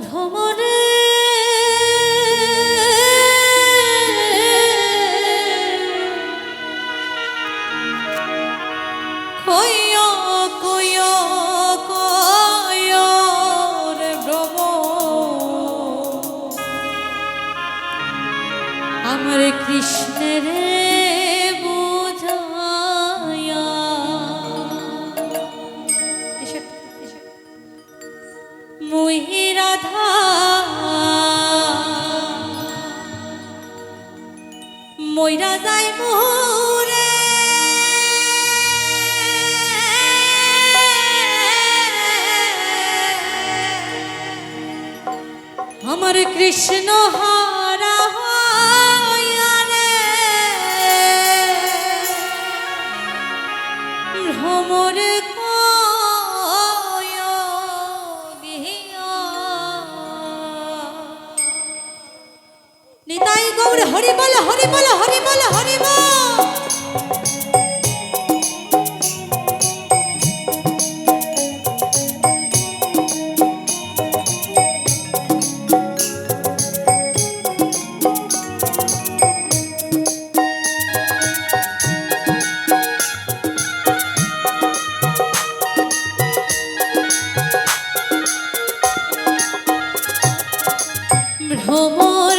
ভ্রমরে কইয় কইয় কইয় রে রাধা মইরা যাই মোরে। আমার কৃষ্ণ হারা ভ্রমর ভ্রমর